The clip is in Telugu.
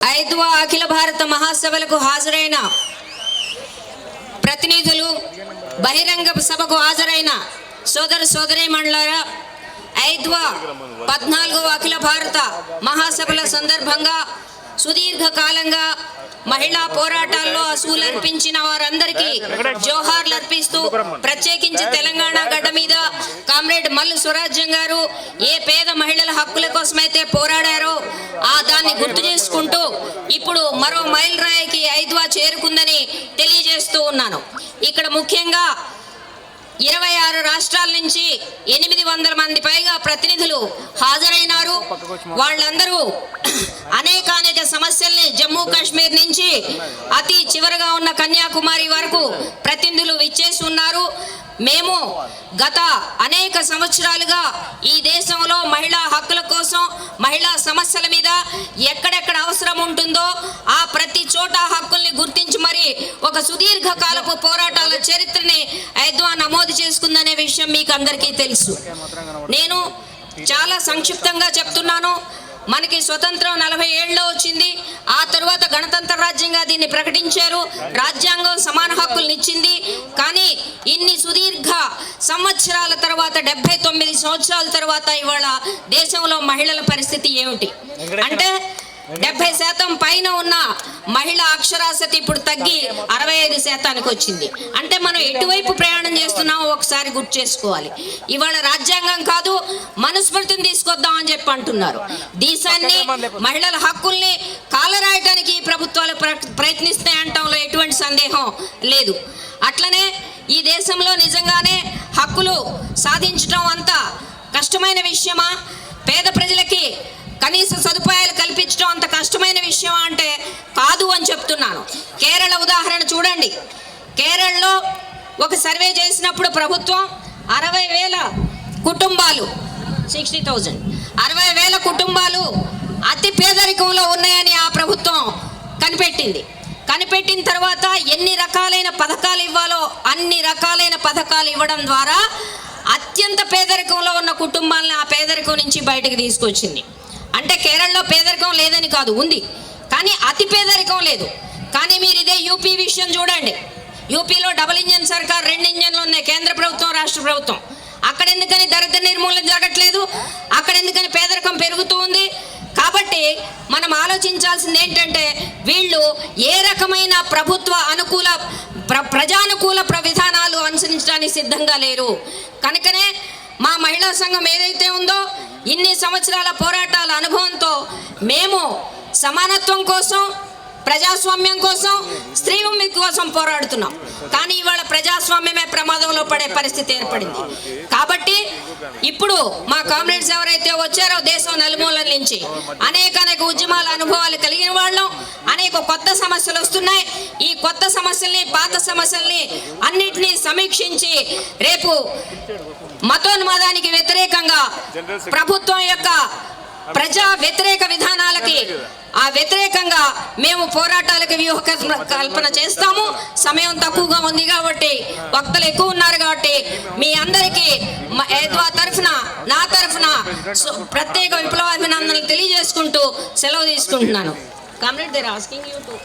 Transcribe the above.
ఐదవ అఖిల భారత మహాసభలకు హాజరైన ప్రతినిధులు బహిరంగ సభకు హాజరైన సోదర సోదరి మండలారా ఐదవ పద్నాలుగవ అఖిల భారత మహాసభల సందర్భంగా సుదీర్ఘకాలంగా మహిళా పోరాటాల్లో అసూలు అర్పించిన వారందరికీ జోహార్లు అర్పిస్తూ ప్రత్యేకించి తెలంగాణ గడ్డ మీద కామ్రేడ్ మల్లు స్వరాజ్యం గారు ఏ పేద మహిళల హక్కుల కోసమైతే పోరాడారో ఆ దాన్ని గుర్తు చేసుకుంటూ ఇప్పుడు మరో మైల్ రాయికి ఐద్వా చేరుకుందని తెలియజేస్తూ ఉన్నాను. ఇక్కడ ముఖ్యంగా ఇరవై ఆరు రాష్ట్రాల నుంచి ఎనిమిది వందల మంది పైగా ప్రతినిధులు హాజరైనారు. వాళ్ళందరూ అనేక సమస్యల్ని జమ్మూ కాశ్మీర్ నుంచి అతి చివరగా ఉన్న కన్యాకుమారి వరకు ప్రతినిధులు విచ్చేసి ఉన్నారు మేము గత అనేక సంవత్సరాలుగా ఈ దేశంలో మహిళా హక్కుల కోసం మహిళా సమస్యల మీద ఎక్కడెక్కడ అవసరం ఉంటుందో ఆ ప్రతి చోట హక్కుల్ని గుర్తించి మరి ఒక సుదీర్ఘ కాలపు పోరాటాల చరిత్రని ఐద్వా నమోదు చేసుకుందనే విషయం మీకు అందరికీ తెలుసు. నేను చాలా సంక్షిప్తంగా చెప్తున్నాను. మనకి స్వతంత్రం నలభై ఏళ్ళలో వచ్చింది. ఆ తర్వాత గణతంత్ర రాజ్యంగా దీన్ని ప్రకటించారు. రాజ్యాంగం సమాన హక్కుల్ని ఇచ్చింది. కానీ ఇన్ని సుదీర్ఘ సంవత్సరాల తర్వాత డెబ్బై తొమ్మిది సంవత్సరాల తర్వాత ఇవాళ దేశంలో మహిళల పరిస్థితి ఏమిటి? అంటే డెబ్బై శాతం పైన ఉన్న మహిళ అక్షరాస్యత ఇప్పుడు తగ్గి అరవై ఐదు శాతానికి వచ్చింది. అంటే మనం ఎటువైపు ప్రయాణం చేస్తున్నామో ఒకసారి గుర్తు చేసుకోవాలి. ఇవాళ రాజ్యాంగం కాదు మనుస్మృతిని తీసుకొద్దాం అని చెప్పి అంటున్నారు. దేశాన్ని మహిళల హక్కుల్ని కాలరాయటానికి ఈ ప్రభుత్వాలు ప్ర- ఎటువంటి సందేహం లేదు. అట్లనే ఈ దేశంలో నిజంగానే హక్కులు సాధించడం అంత కష్టమైన విషయమా? పేద ప్రజలకి కనీస సదుపాయాలు కల్పించడం అంత కష్టమైన విషయం అంటే కాదు అని చెప్తున్నాను కేరళ ఉదాహరణ చూడండి కేరళలో ఒక సర్వే చేసినప్పుడు ప్రభుత్వం అరవై వేల కుటుంబాలు సిక్స్టీ థౌజండ్ అరవై వేల కుటుంబాలు అతి పేదరికంలో ఉన్నాయని ఆ ప్రభుత్వం కనిపెట్టింది. కనిపెట్టిన తర్వాత ఎన్ని రకాలైన పథకాలు ఇవ్వాలో అన్ని రకాలైన పథకాలు ఇవ్వడం ద్వారా అత్యంత పేదరికంలో ఉన్న కుటుంబాలను ఆ పేదరికం నుంచి బయటకు తీసుకొచ్చింది. అంటే కేరళలో పేదరికం లేదని కాదు ఉంది. కానీ అతి పేదరికం లేదు. కానీ మీరు ఇదే యూపీ విషయం చూడండి. యూపీలో డబుల్ ఇంజన్ సర్కార్ రెండు ఇంజన్లు ఉన్నాయి. కేంద్ర ప్రభుత్వం రాష్ట్ర ప్రభుత్వం. అక్కడ ఎందుకని దరిద్ర నిర్మూలన జరగట్లేదు? అక్కడ ఎందుకని పేదరికం పెరుగుతూ ఉంది? కాబట్టి మనం ఆలోచించాల్సింది ఏంటంటే వీళ్ళు ఏ రకమైన ప్రభుత్వ అనుకూల ప్ర ప్రజానుకూల ప్ర విధానాలు అనుసరించడానికి సిద్ధంగా లేరు. కనుకనే మా మహిళా సంఘం ఏదైతే ఉందో ఇన్ని సంవత్సరాల పోరాటాల అనుభవంతో మేము సమానత్వం కోసం ప్రజాస్వామ్యం కోసం స్త్రీ కోసం పోరాడుతున్నాం. కానీ ఇవాళ ప్రజాస్వామ్యమే ప్రమాదంలో పడే పరిస్థితి ఏర్పడింది. కాబట్టి ఇప్పుడు మా కామ్రేడ్స్ ఎవరైతే వచ్చారో దేశం నలుమూలల నుంచి అనేక అనేక ఉద్యమాల అనుభవాలు కలిగిన వాళ్ళం అనేక కొత్త సమస్యలు వస్తున్నాయి. ఈ కొత్త సమస్యల్ని పాత సమస్యల్ని అన్నిటినీ సమీక్షించి రేపు మతోన్మాదానికి వ్యతిరేకంగా ప్రభుత్వం యొక్క ప్రజా వ్యతిరేక విధానాలకి ఆ వ్యతిరేకంగా మేము పోరాటాలకు వ్యూహ కల్పన- చేస్తాము. సమయం తక్కువగా ఉంది కాబట్టి వక్తలు ఎక్కువ ఉన్నారు కాబట్టి మీ అందరికీ మ- ఏద్వా తరఫున నా తరఫున ప్రత్యేక విప్లవ అభినందనలు తెలియజేసుకుంటూ సెలవు తీసుకుంటున్నాను. Comrade they're asking you to